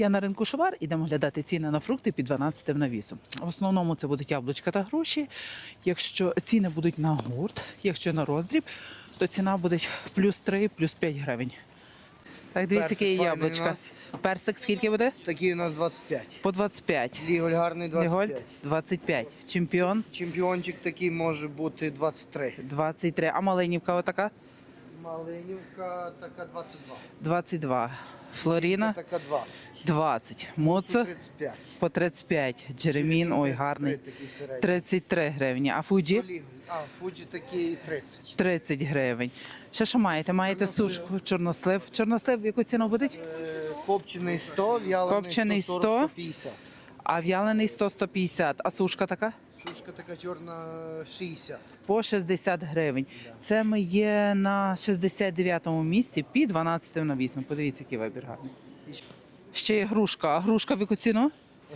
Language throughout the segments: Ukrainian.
Я на ринку Шовар ідемо глядати ціни на фрукти під 12 навісом. В основному це будуть яблучка та груші. Якщо ціни будуть на гурт, якщо на роздріб, то ціна буде плюс 3, плюс 5 гривень. Так, дивіться, Персик які є файний у яблучка. нас. Персик скільки буде? Такий у нас 25. По 25. Ліголь гарний 25. Лігольд 25. Чемпіон Чемпіончик такий може бути 23. 23. А маленівка отака? Малинівка така 22. 22. Флоріна Така 20. 20. Муцо 35. по 35. Джеремін, ой, 33 гарний. такий середній. 33 гривні. А Фуджі? А, Фуджі такий 30. 30 гривень. Ще що маєте? Маєте сушку, чорнослив. Чорнослив в яку ціну буде? Е, Копчений 100, в'ялений Копчений 140, 100. 150. А в'ялений 100-150. А сушка така? Сушка така чорна 60. По 60 гривень. Це ми є на 69-му місці під 12 навісом. Подивіться, який вибір гарний. Ще є грушка. А грушка в яку ціну?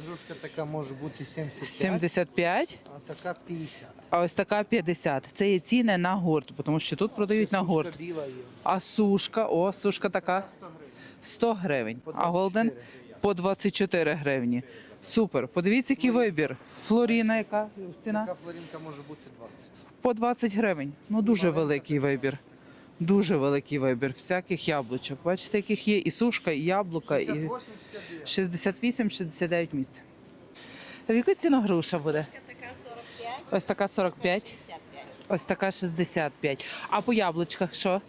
Грушка така може бути 75, 75. а така 50. А ось така 50. Це є ціни на гурт, тому що тут продають на Сушка біла є. А сушка, о, сушка така 100 гривень. 100 гривень. А голден 24. По 24 гривні. Супер. Подивіться, який вибір. Флоріна, яка ціна? Така флоринка може бути 20. По 20 гривень. Ну дуже великий вибір. Дуже великий вибір всяких яблучок. Бачите, яких є і сушка, і яблука, і 68, 69. 68-69 місць. А в яку ціну груша буде? Така 45, Ось така 45, 65. ось така 65. А по яблучках що? Яблука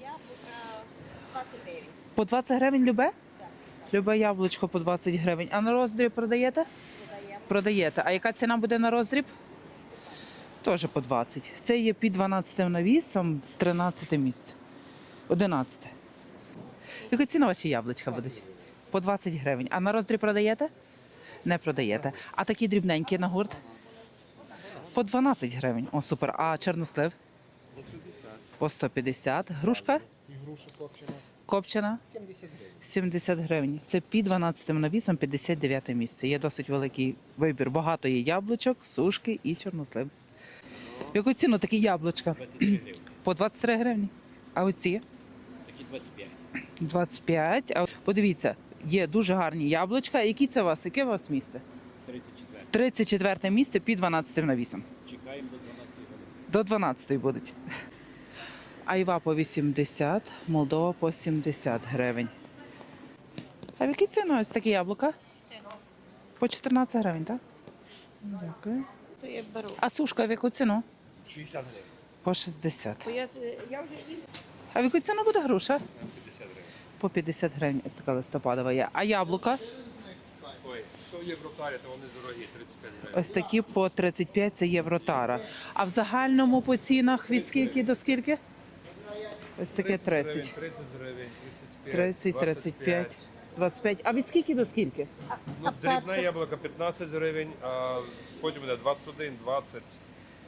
20 гривень. По 20 гривень любе? Любе яблучко по 20 гривень. А на роздріб продаєте? Продаємо. Продаєте. А яка ціна буде на роздріб? Теж по 20. Це є під 12 навісом, 13 місце. 11. Яка ціна ваші яблучка будуть? По 20 гривень. А на роздріб продаєте? Не продаєте. А такі дрібненькі на гурт? По 12 гривень. О, супер. А чорнослив? По 150. Грушка? І груша копчена. Копчена? 70 гривень. 70 гривень. Це під 12 навісом 59 місце. Є досить великий вибір. Багато є яблучок, сушки і чорнослив. В яку ціну такі яблучка? 23 гривні. По 23 гривні. А оці? Такі 25. 25. А подивіться, є дуже гарні яблучка. Які це у вас? Яке у вас місце? 34. 34 місце під 12 навісом. Чекаємо до 12 години. До 12 будуть. Айва по 80, Молдова по 70 гривень. А в які ціни ось такі яблука? По 14 гривень, так? Дякую. То я беру. А сушка в яку ціну? 60 гривень. По 60. Я, я вже. А в яку ціну буде груша? 50 гривень. По 50 гривень ось така листопадова є. А яблука? Ой, то є брутарі, то вони дорогі, 35 гривень. Ось такі по 35 це євротара. А в загальному по цінах від скільки до скільки? Ось таке 30. 30 гривень, 35, 30, 35, 25. А від скільки до скільки? Ну, дрібне яблуко 15 гривень, а потім буде 21, 20,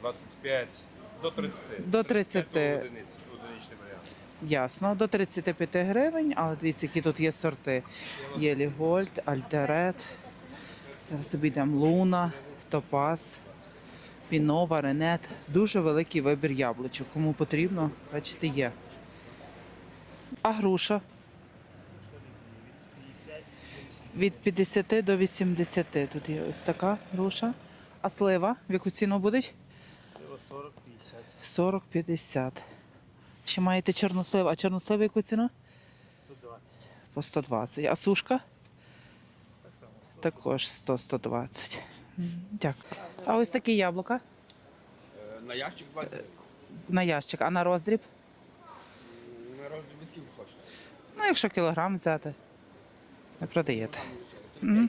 25, до 30. До 30. То одиниць, одиничний варіант. Ясно, до 35 гривень, але дивіться, які тут є сорти. Є Лігольд, Альтерет. Зараз обійдемо Луна, Топаз, Пінова, Ренет. Дуже великий вибір яблучок. Кому потрібно, бачите, є. А груша? Від 50 до 80. Тут є ось така груша. А слива в яку ціну буде? 40, 40-50. 40-50. Ще маєте чорнослив. А чорнослив яку ціну? 120. По 120. А сушка? Так само. Також 100-120. Дякую. А ось такі яблука На ящик 20 гривень. на ящик, а на роздріб? На роздріб скільки хочете? Ну, якщо кілограм взяти, не продаєте. Мгм. Кілограм